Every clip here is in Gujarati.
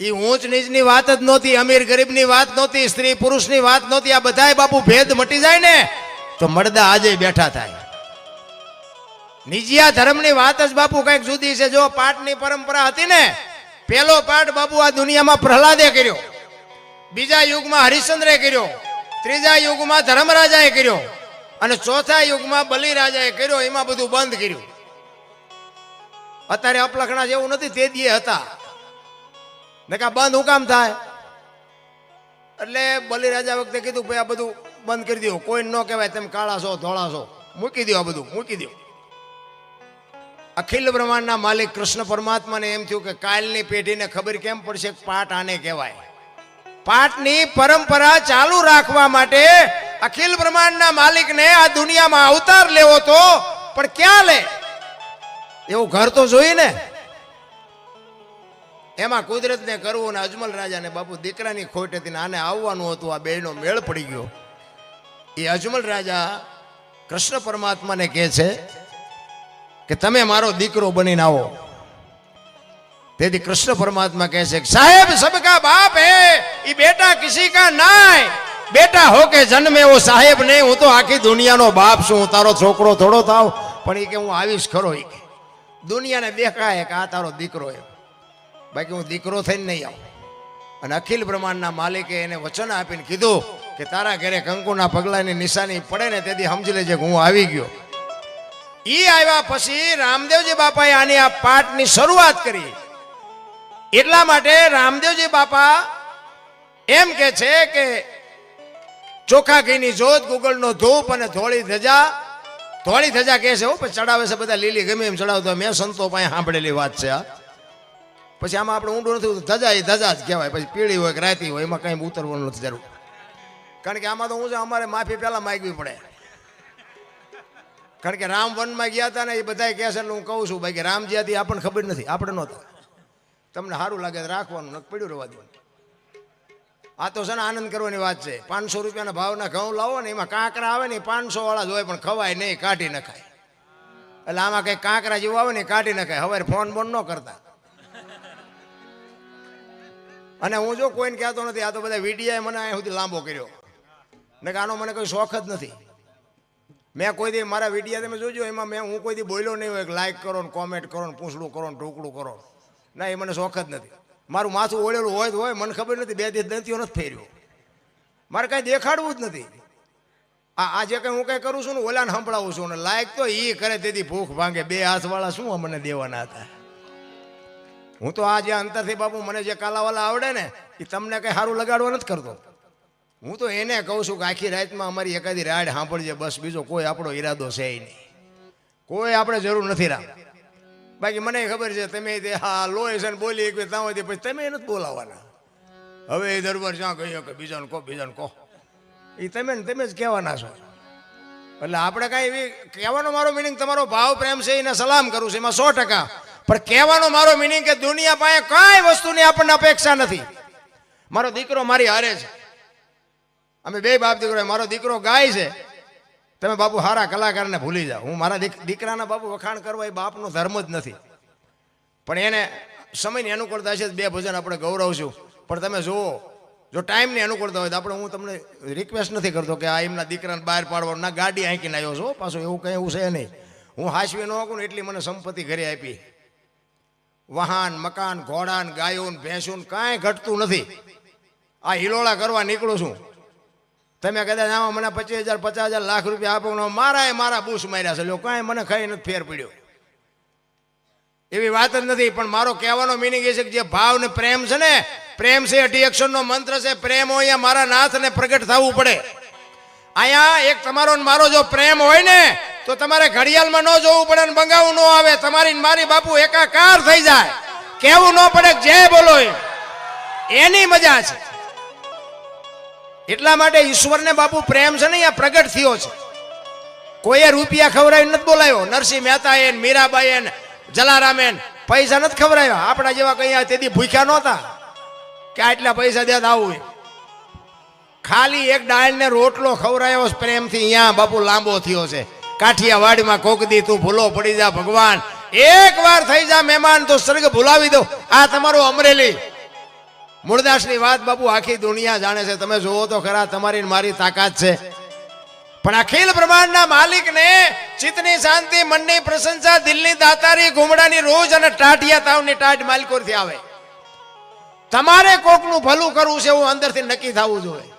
એ ઊંચ નીચની વાત જ નહોતી, અમીર ગરીબની વાત નહોતી, સ્ત્રી પુરુષની વાત નહોતી, આ બધાય બાપુ ભેદ મટી જાય ને તો મળદા આજે બેઠા થાય. નિજિયા ધર્મની વાત જ બાપુ કંઈક જુદી છે. જો પાઠની પરંપરા હતી ને પેલો પાઠ બાપુ આ દુનિયામાં પ્રહલાદે કર્યો. બીજા યુગમાં હરિશ્ચંદ્રે કર્યો. ત્રીજા યુગમાં ધર્મરાજાએ કર્યો. અને ચોથા યુગમાં બલિરાજાએ કર્યો. એમાં બધું બંધ કર્યું. અત્યારે અપલખણા જેવું નથી, તે દીએ હતા. ને કા બંધ હું કામ થાય? એટલે બલિરાજા વખતે કીધું, ભાઈ આ બધું બંધ કરી દો કોઈ ન કહેવાય તેમ કાળા છો, ધોળા છો. મૂકી દો આ બધું, મૂકી દો અખિલ બ્રહ્માંડના માલિક કૃષ્ણ પરમાત્માને એમ થયું કે કાલની પેઢીને ખબર કેમ પડશે પાઠ આને કહેવાય? પાઠની પરંપરા ચાલુ રાખવા માટે અખિલ બ્રહ્માંડના માલિકને આ દુનિયામાં અવતાર લેવો તો પણ ક્યાં લે? એવું ઘર તો જોઈ ને એમાં કુદરતને કરવું અને અજમલ રાજાને બાપુ દીકરાની ખોટ હતી આને આવવાનું હતું, આ બેનો મેળ પડી ગયો. એ અજમલ રાજા કૃષ્ણ પરમાત્માને કહે છે કે તમે મારો દીકરો બનીને આવો. તેથી કૃષ્ણ પરમાત્મા કહે છે સાહેબ, સબકા બાપ હે એ બેટા કિસી કા નાય? બેટા હો કે જન્મે વો, સાહેબ નહીં, હું તો આખી દુનિયાનો બાપ છું, હું તારો છોકરો થોડો થાવ. પણ એ કે, હું આવીશ ખરો એ દુનિયાને દેખાય કે આ તારો દીકરો એમ બાકી હું દીકરો થઈને નહીં આવું. અને અખિલ બ્રહ્માંડના માલિકે એને વચન આપીને કીધું કે તારા ઘરે કંકુના પગલાની નિશાની પડે ને તેથી સમજી લેજે કે હું આવી ગયો. એ આવ્યા પછી રામદેવજી બાપાએ આની આ પાઠની શરૂઆત કરી. એટલા માટે રામદેવજી બાપા એમ કે છે કે ચોખા ઘીની જોત, ગુગળનો ધૂપ અને ધોળી ધજા. ધોળી ધજા કહે છે ચડાવે છે બધા લીલી ગમે એમ ચડાવતો મેં સંતો પાસે સાંભળેલી વાત છે આ. પછી આમાં આપણે ઊંડું નથી. ધજા એ ધજા જ કહેવાય. પછી પીળી હોય કે રાતી હોય, એમાં કંઈ ઉતરવાનું નથી જરૂર. કારણ કે આમાં તો હું છે, અમારે માફી પહેલાં માગવી પડે. કારણ કે રામ વનમાં ગયા હતા ને એ બધા કહે છે હું કહું છું, ભાઈ, કે રામ જ્યાંથી આપણને ખબર નથી, આપણે નહોતા. તમને સારું લાગે રાખવાનું નક પડ્યું રહેવા દેવાનું આ તો છે ને આનંદ કરવાની વાત છે. પાંચસો રૂપિયાના ભાવના ઘઉં લાવો ને, એમાં કાંકરા આવે ને પાંચસો વાળા જ હોય, પણ ખવાય નહીં, કાઢી નખાય. એટલે આમાં કંઈ કાંકરા જેવું આવે ને કાઢી નખાય. હવે ફોન બોન ન કરતા. અને હું જો કોઈને કહેતો નથી, આ તો બધા વિડીયાએ મને અહીંયા સુધી લાંબો કર્યો. ને કે આનો મને કોઈ શોખ જ નથી. મેં કોઈ દી મારા વિડીયા તમે જોજો, એમાં મેં હું કોઈ દી બોલ્યો નહીં હોય લાઈક કરો ને કોમેન્ટ કરો ને પૂછડું કરો ને ઢોકડું કરો. ના, એ મને શોખ જ નથી. મારું માથું ઓળેલું હોય તો હોય, મને ખબર નથી, બે દિવસ દંતીઓ નથી ફેર્યો. મારે કાંઈ દેખાડવું જ નથી. આ આ જે કંઈ હું કંઈ કરું છું ને ઓલાને સંભળાવું છું ને લાયક તો એ કરે, તેથી ભૂખ ભાંગે. બે હાથવાળા શું મને દેવાના હતા? હું તો આ જે અંતરથી બાપુ મને જે કાલાવાલા આવડે ને, એ તમને કંઈ સારું લગાડવા નથી કરતો. હું તો એને કહું છું કે આખી રાતમાં અમારી એકાદી રાડ સાંભળજે, બસ બીજો કોઈ આપણો ઈરાદો છે એ નહીં. કોઈ આપણે જરૂર નથી રામ બાકી મને ખબર છે, તમે તે હા લોહી છે ને બોલી એક ત્યાં હોય પછી તમે નથી બોલાવવાના. હવે એ દરબાર જ્યાં કહ્યું કે બીજાને કહો બીજાને કહો. એ તમે ને તમે જ કહેવાના છો. એટલે આપણે કાંઈ એવી કહેવાનો મારો મિનિંગ તમારો ભાવ, પ્રેમ છે, એને સલામ કરું છું. એમાં સો ટકા પણ કહેવાનો મારો મિનિંગ કે દુનિયા પાસે કાંઈ વસ્તુની આપણને અપેક્ષા નથી. મારો દીકરો મારી હારે છે. અમે બે બાપ દીકરો, મારો દીકરો ગાય છે. તમે બાપુ હારા કલાકારને ભૂલી જાઓ. હું મારા દીકરાના બાપુ વખાણ કરવા એ બાપનો ધર્મ જ નથી. પણ એને સમયની અનુકૂળતા છે બે ભજન આપણે ગૌરવશું. પણ તમે જુઓ, જો ટાઈમની અનુકૂળતા હોય તો આપણે હું તમને રિક્વેસ્ટ નથી કરતો કે આ એમના દીકરાને બહાર પાડવાનું ના ગાડી આંકીને આવ્યો છો. પાછો એવું કંઈ એવું છે નહીં. હું હાસવી ન શકું ને એટલી મને સંપત્તિ ઘરે આપી. વાહન મકાન, ઘોડાન, ગાયોન ને કાંઈ ઘટતું નથી. આ હિલોળા કરવા નીકળું છું. તમે કદાચ આમાં મને પચીસ હજાર, પચાસ હજાર લાખ રૂપિયા આપો મારાએ મારા બૂસ માર્યા છે. લો કાંઈ મને ખાઈ નથી ફેર પડ્યો. એવી વાત જ નથી, પણ મારો કહેવાનો મિનિંગ એ છે કે જે ભાવ ને પ્રેમ છે ને, પ્રેમ છે અઢી નો મંત્ર છે. પ્રેમ હોય મારા નાથને પ્રગટ થવું પડે. અહીંયા એક તમારો મારો જો પ્રેમ હોય ને તો તમારે ઘડિયાળમાં ન જોવું પડે ને બંગાવું ન આવે. તમારી મારી બાપુ એકાકાર થઈ જાય. કેવું ન પડે જે બોલો એની મજા છે. એટલા માટે ઈશ્વરને બાપુ પ્રેમ છે ને અહીંયા પ્રગટ થયો છે. કોઈએ રૂપિયા ખવડાવી નથી બોલાયો. નરસિંહ મહેતા એ મીરાબાઈ એ જલારામેન પૈસા નથી ખવડાવ્યા. આપણા જેવા કઈ તેથી ભૂખ્યા નહોતા કે આટલા પૈસા દે આવું. ખાલી એક ડાળને રોટલો ખવડાયો પ્રેમથી. અહીંયા બાપુ લાંબો થયો છે. કાઠિયાવાડીમાં કોક દી તું ભૂલો પડી જા ભગવાન. એક વાર થઈ જા મહેમાન, તો સ્વર્ગ ભૂલાવી દો. આ તમારું અમરેલી. મૂળદાસની વાત બાપુ આખી દુનિયા જાણે છે. તમે જોવો તો ખરા તમારી મારી તાકાત છે. પણ અખિલ બ્રહ્માંડના માલિકને ચિત્તની શાંતિ, મનની પ્રશંસા, દિલની દાતારી, ઘુમડાની રોજ અને ટાઢિયા તાવની ટાઢ માલિકોથી આવે. તમારે કોકનું ભલું કરવું છે એવું અંદરથી નક્કી થવું જોઈએ.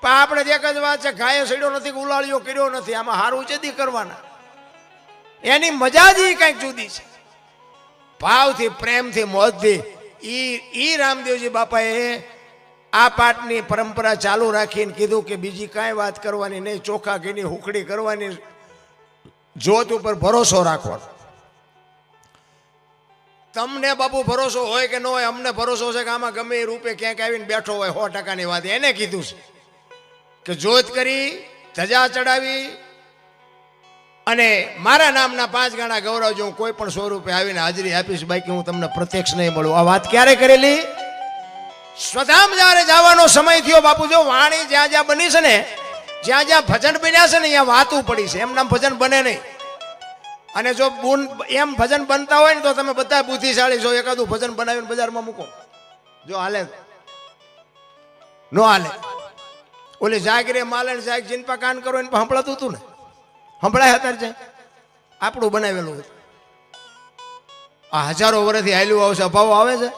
પણ આપણે એક જ વાત છે ગાયે સડ્યો નથી ઉલાળ્યો કર્યો નથી, આમાં હારું છે કરવાના. એની મજા જ કંઈક જુદી છે. ભાવથી, પ્રેમથી, મોજથી, ઈ ઈ રામદેવજી બાપાએ આ પાઠની પરંપરા ચાલુ રાખીને કીધું કે બીજી કાંઈ વાત કરવાની નહીં, ચોખા ઘીની હુકડી કરવાની, જોત ઉપર ભરોસો રાખવાનો. તમને બાપુ ભરોસો હોય કે ન હોય, અમને ભરોસો છે કે આમાં ગમે એ રૂપે ક્યાંક આવીને બેઠો હોય, સો ટકાની વાત. એને કીધું છે. કે જોત કરી, ધજા ચડાવી અને મારા નામના પાંચ ગાણા ગૌરવ હું કોઈ પણ સ્વરૂપે આવીને હાજરી આપીશ, બાકી હું તમને પ્રત્યક્ષ નહીં મળું. આ વાત ક્યારે કરેલી? સ્વધામ જ્યારે જવાનો સમય થયો, બાપુ, જો વાણી જ્યાં જ્યાં બની છે ને, જ્યાં જ્યાં ભજન બન્યા છે ને, અહીંયા વાતું પડી છે. એમ નામ ભજન બને નહીં. અને જો બુન, એમ ભજન બનતા હોય ને, તો તમે બધા બુદ્ધિશાળી છો. એકાદું ભજન બનાવીને બજારમાં મૂકો. જો હાલે. નો હાલે. ઓલી જાગરે માલણ જાગ જીનપા કાન કરો એને સંભળાતું હતું ને? સંભળાય અત્યારે જાય આપણું બનાવેલું હતું. આ હજારો વર્ષથી હાલ્યું આવશે અભાવ આવે છે?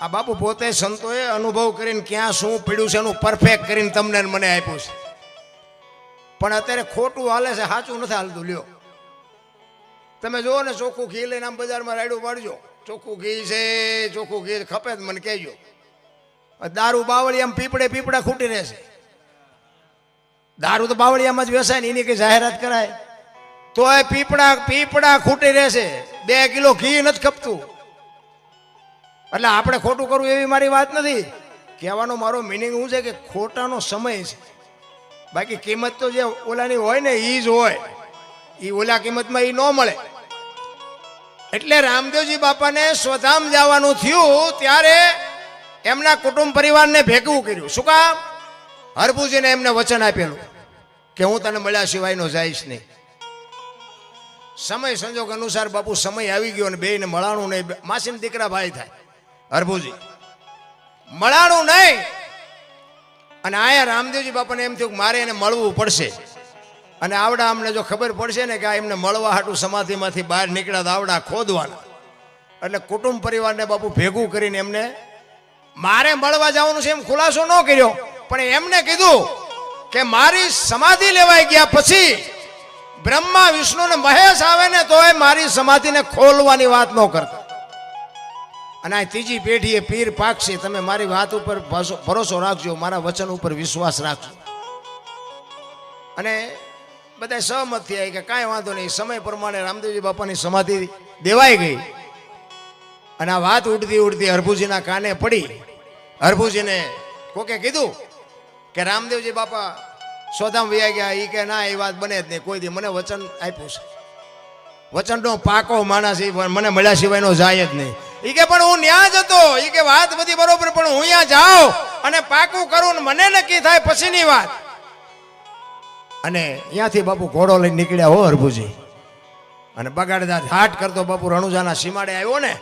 આ બાપુ પોતે સંતોએ અનુભવ કરીને ક્યાં શું પીડ્યું છે એનું પરફેક્ટ કરીને તમને મને આપ્યું છે. પણ અત્યારે ખોટું હાલે છે, સાચું નથી હાલતું, લ્યો. તમે જુઓ ને ચોખ્ખું ઘી લઈને આમ બજારમાં રાયડું પાડજો ચોખ્ખું ઘી છે, ચોખ્ખું ઘી ખપે મને કહેજો. દારૂ બાવળી આમ પીપળે પીપળા ખૂટી રહેશે દારૂ તો બાવળિયામાં જ વેસાય ને, એની કઈ જાહેરાત કરાય? તો એ પીપળા પીપળા ખૂટી રહેશે બે કિલો ઘી નથી ખપતું. એટલે આપણે ખોટું કરવું એવી મારી વાત નથી. કહેવાનો મારો મિનિંગ શું છે કે ખોટાનો સમય છે. બાકી કિંમત તો જે ઓલાની હોય ને એ જ હોય. એ ઓલા કિંમતમાં એ ન મળે. એટલે રામદેવજી બાપાને સ્વધામ જવાનું થયું ત્યારે એમના કુટુંબ પરિવારને ભેગું કર્યું. શું કામ? હરભુજીને એમને વચન આપેલું કે હું તને મળ્યા સિવાયનો જઈશ નહીં. સમય સંજોગ અનુસાર બાપુ સમય આવી ગયો અને બેયને મળાણું નહીં. માસીને દીકરા ભાઈ થાય. હરભુજી, મળાણું નહીં. અને આયા રામદેવજી બાપાને એમ થયું કે મારે એને મળવું પડશે. અને આવડા અમને જો ખબર પડશે ને કે આ એમને મળવા હાટું સમાધિમાંથી બહાર નીકળ્યા તો આવડા ખોદવાના. એટલે કુટુંબ પરિવારને બાપુ ભેગું કરીને એમને મારે મળવા જવાનું છે એમ ખુલાસો ન કર્યો. પણ એમને કીધું કે મારી સમાધિ લેવાઈ ગયા પછી બ્રહ્મા, વિષ્ણુ ને મહેશ આવે ને તોય મારી સમાધિને ખોલવાની વાત ન કરતા. અને આ ત્રીજી પેઢીએ પીર પાકશે તમે મારી વાત ઉપર ભરોસો રાખજો, મારા વચન ઉપર વિશ્વાસ રાખજો. અને બધા સહમત થયા કે કાંઈ વાંધો નહીં, સમય પ્રમાણે રામદેવજી બાપાની સમાધિ દેવાઈ ગઈ. અને આ વાત ઉડતી ઉડતી હરભુજીના કાને પડી. હરભુજીને કોકે કીધું કે રામદેવજી બાપા સોદામ વ્યા ગયા એ કે ના, એ વાત બને જ નહીં. કોઈ દી મને વચન આપ્યું છે. વચનનો પાકો માણસ એ મને મળ્યા સિવાયનો જાય જ નહીં. એ કે પણ હું ન્યા જ હતો. એ કે વાત બધી બરોબર, પણ હું અહીંયા જાઉં અને પાકું કરું ને મને નક્કી થાય પછીની વાત. અને અહીંયાથી બાપુ ઘોડો લઈને નીકળ્યા હો હરભુજી. અને બગાડદાર હાટ કરતો બાપુ રણુજાના સીમાડે આવ્યો ને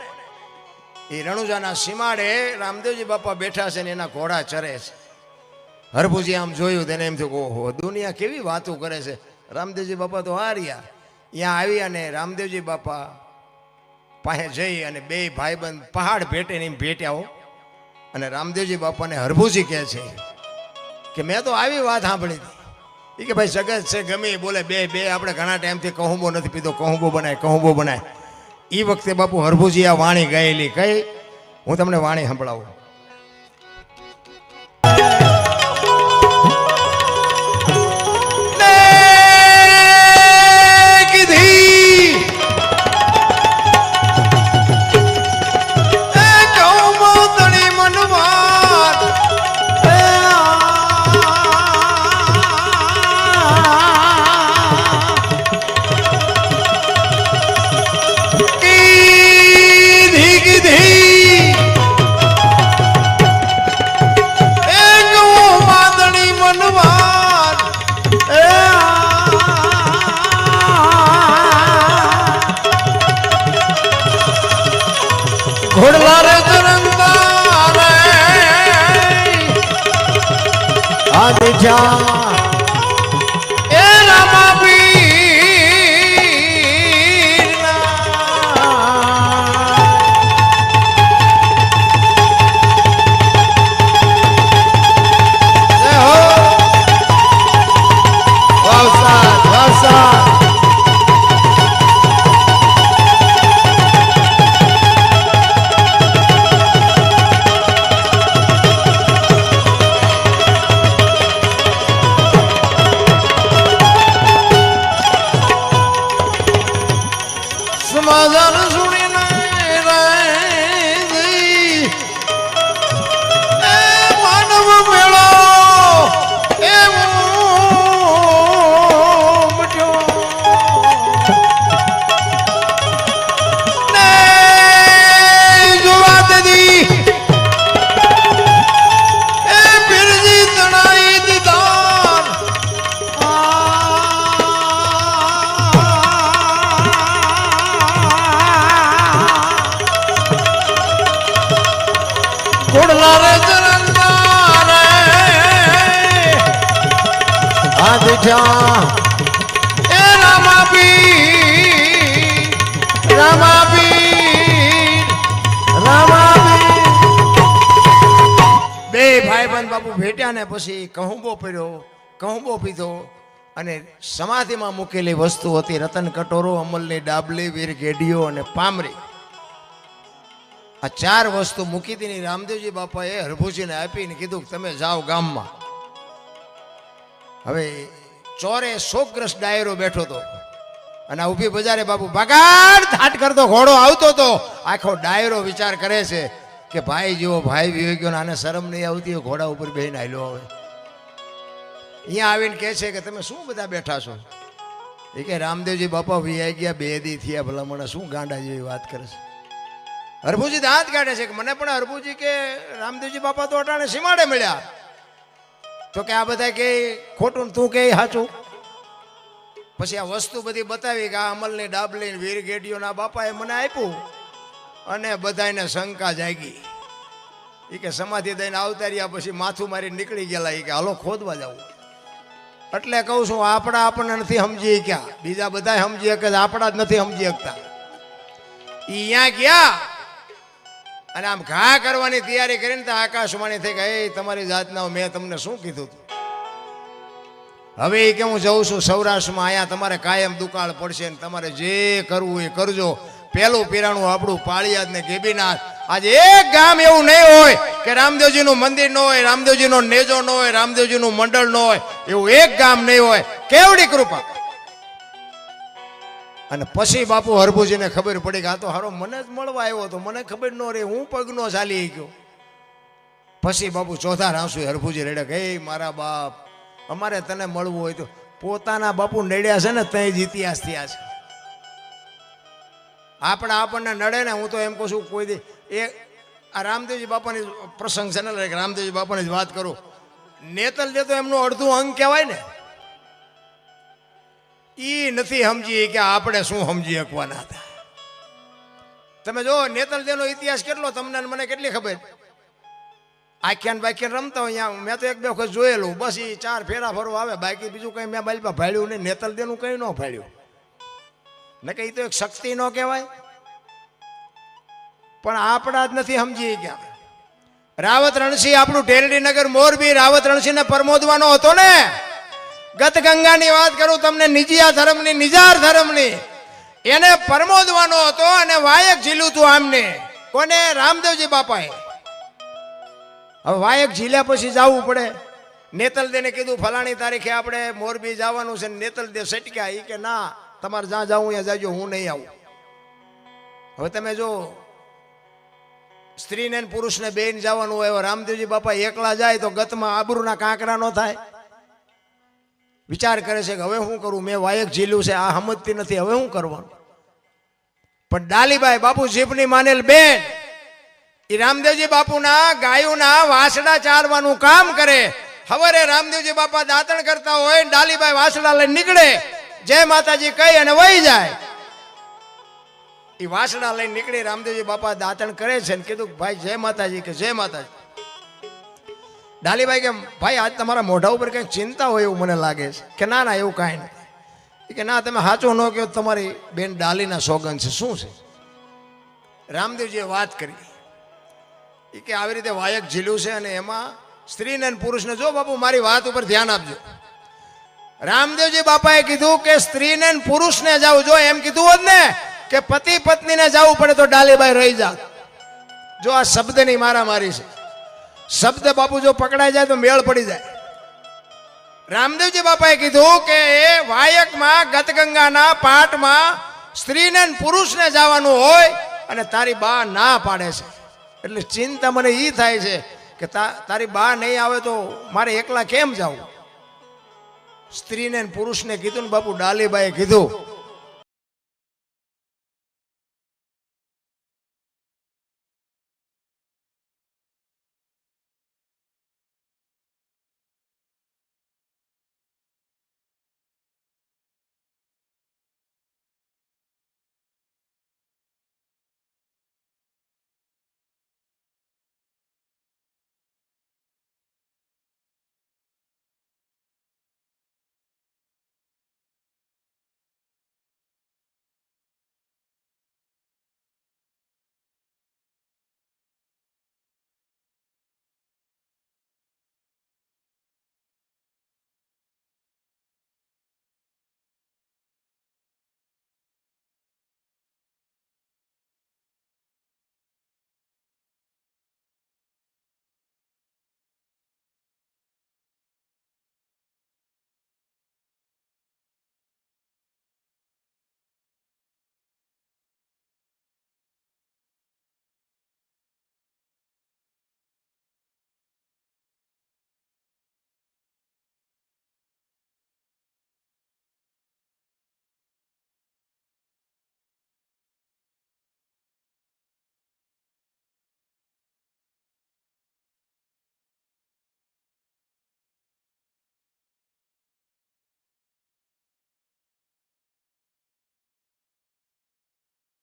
એ રણુજાના સીમાડે રામદેવજી બાપા બેઠા છે ને એના ઘોડા ચરે છે. હરભુજી આમ જોયું તેને એમ થયું, ઓહો, દુનિયા કેવી વાતો કરે છે. રામદેવજી બાપા તો હાર્યા ત્યાં આવી અને રામદેવજી બાપા પાસે જઈ અને બે ભાઈબંધ પહાડ ભેટે ને ભેટ્યા હો. અને રામદેવજી બાપાને હરભુજી કહે છે કે, મેં તો આવી વાત સાંભળી એ કે, ભાઈ, જગત છે ગમે, બોલે બે બે, આપણે ઘણા ટાઈમથી કહુંબો નથી પીધો, કહુંબો બનાય કહુંબો બનાય. એ વખતે બાપુ હરભુજી આ વાણી ગાયેલી કઈ? હું તમને વાણી સંભળાવું. બે ભાઈબંધ બાપુ ભેટ્યા ને પછી કહુંબો પીડ્યો, કહુંબો પીધો અને સમાધિમાં મૂકેલી વસ્તુ હતી રતન કટોરો, અમલની ડાબલી, વીર ગેડીઓ અને પામરી. આ ચાર વસ્તુ મૂકી હતી રામદેવજી બાપાએ હરભુજીને આપીને કીધું તમે જાઓ ગામમાં. હવે ચોરે શોકગ્રસ્ત ડાયરો બેઠો હતો. અને ઊભી બજારે બાપુ બગાડ થાટ કરતો ઘોડો આવતો હતો આખો ડાયરો વિચાર કરે છે કે ભાઈ જેવો ભાઈ ને, આને શરમ નહીં આવતી હોય, ઘોડા ઉપર બેહીને આયલો હવે અહીંયા આવીને કહે છે કે તમે શું બધા બેઠા છો? એ કે રામદેવજી બાપા વિયાઈ ગયા, બે દી થયા ભલા મને શું ગાંડા જેવી વાત કરે છે? હરભુજી દાંત કાઢે છે કે મને પણ હરભુજી કે રામદેવજી બાપા તો અટાણે સીમાડે મળ્યા. તો કે આ બધા કે ખોટું તું કે સાચું પછી આ વસ્તુ બધી બતાવી કે આ અમલની ડાબલી વીર ગેડીઓના બાપાએ મને આપ્યું અને બધાને શંકા જાગી. એ કે સમાધિ દઈને આવતા રહ્યા પછી માથું મારી નીકળી ગયેલા એ કે હાલો ખોદવા જવું એટલે કહું છું આપણા આપણને નથી સમજી ક્યાં? બીજા બધા સમજી શકે આપણા જ નથી સમજી શકતા. એ ત્યાં ગયા અને આમ ઘા કરવાની તૈયારી કરીને તો આકાશવાણી થઈ કે "એ, તમારી જાતના મેં તમને શું કીધું હતું હવે એ કે હું જઉં છું સૌરાષ્ટ્રમાં, અહીંયા તમારે કાયમ દુકાળ પડશે ને તમારે જે કરવું એ કરજો. પેલું પીરાણું આપણું પાળિયાદ ને ગેબીનાથ. આજે એક ગામ એવું નહીં હોય કે રામદેવજીનું મંદિર ન હોય, રામદેવજીનો નેજો ન હોય, રામદેવજીનું મંડળ ન હોય. એવું એક ગામ નહીં હોય. કેવડી કૃપા. અને પછી બાપુ હરભુજીને ખબર પડી કે આ તો હારો મને જ મળવા આવ્યો તો મને ખબર ન રહી, હું પગનો ચાલી ગયો. પછી બાપુ ચોથા રાસુ હરભુજી રેડે કે મારા બાપ અમારે તને મળવું હોય તો પોતાના બાપુ નડ્યા છે ને તઈ જ ઇતિહાસ થયા છે. આપણે આપણને નડે ને હું તો એમ કહું છું, કોઈ દી એ આ રામદેવજી બાપાની પ્રસંગ છે ને રામદેવજી બાપાની જ વાત કરું. નેતલ જે તો એમનું અડધું અંગ કહેવાય ને. એ નથી સમજી કે આપણે શું સમજી શકવાના હતા. તમે જો નેતલ દેનો ઇતિહાસ કેટલો, તમને મને કેટલી ખબર? આખ્યાન બાખ્યાન રમતા હોય અહીંયા. મેં તો એક બે વખત જોયેલું. બસ એ ચાર ફેરા ફરવા આવે. બાકી બીજું કંઈ મેં બાલપા ભાડ્યું નહીં. નેતલ દેનું કંઈ ન ભાડ્યું. ને કે ઈ તો એક શક્તિ ન કહેવાય. પણ આપણા જ નથી સમજી ગયા રાવત રણસિંહ આપણું ઢેરડી નગર મોરબી રાવત રણસિંહને પરમોદવાનો હતો ને. ગત ગંગાની વાત કરું તમને, નિજિયા ધર્મની, નિજાર ધર્મની. એને પરમોદવાનો હતો અને વાયક ઝીલું તું આમને. કોને? રામદેવજી બાપાએ. હવે વાયક ઝીલ્યા પછી જવું પડે. નેતલ દેને કીધું, ફલાણી તારીખે આપણે મોરબી જવાનું છે. નેતલ દે સટક્યા. એ કે, ના, તમારે જ્યાં જવું ત્યાં જાજો, હું નહીં આવું. હવે તમે જો, સ્ત્રીને પુરુષને બેન જવાનું હોય રામદેવજી બાપા એકલા જાય તો ગતમાં આબરૂના કાંકરા ન થાય. વિચાર કરે છે કે, હવે શું કરું? મેં વાયક ઝીલ્યું છે, આ સમજતી નથી, હવે શું કરવાનું? પણ ડાલીબાઈ બાપુ જીભની માનેલ બેન એ રામદેવજી બાપુના ગાયોના વાસડા ચારવાનું કામ કરે. હવારે રામદેવજી બાપા દાંતણ કરતા હોય ડાલીભાઈ વાસડા લઈને નીકળે. જય માતાજી કહી અને વહી જાય. એ વાસડા લઈને નીકળી રામદેવજી બાપા દાંતણ કરે છે ને કીધું ભાઈ જય માતાજી કે જય માતાજી. ડાલીભાઈ કે ભાઈ, આજ તમારા મોઢા ઉપર કંઈક ચિંતા હોય એવું મને લાગે છે. કે ના ના, એવું કાંઈ નથી. કે, ના, તમે સાચું ન કહો તમારી બેન ડાલીના સોગન છે. શું છે? રામદેવજીએ વાત કરી. એ કે આવી રીતે વાયક ઝીલ્યું છે અને એમાં સ્ત્રીને પુરુષને જો બાપુ મારી વાત ઉપર ધ્યાન આપજો. રામદેવજી બાપાએ કીધું કે સ્ત્રીને અને પુરુષને જાવ, જો એમ કીધું હોત ને કે પતિ પત્નીને જવું પડે તો ડાલીબાઈ રહી જાત. જો આ શબ્દની મારામારી છે. શબ્દ બાપુ જો પકડાઈ જાય તો મેળ પડી જાય. રામદેવજી બાપાએ કીધું કે એ વાયકમાં, ગતગંગાના પાઠમાં સ્ત્રીને પુરુષને જવાનું હોય અને તારી બા ના પાડે છે. એટલે ચિંતા મને એ થાય છે કે તારી બા નહીં આવે તો મારે એકલા કેમ જવું સ્ત્રીને પુરુષને કીધું ને બાપુ, ડાલીબાઈએ કીધું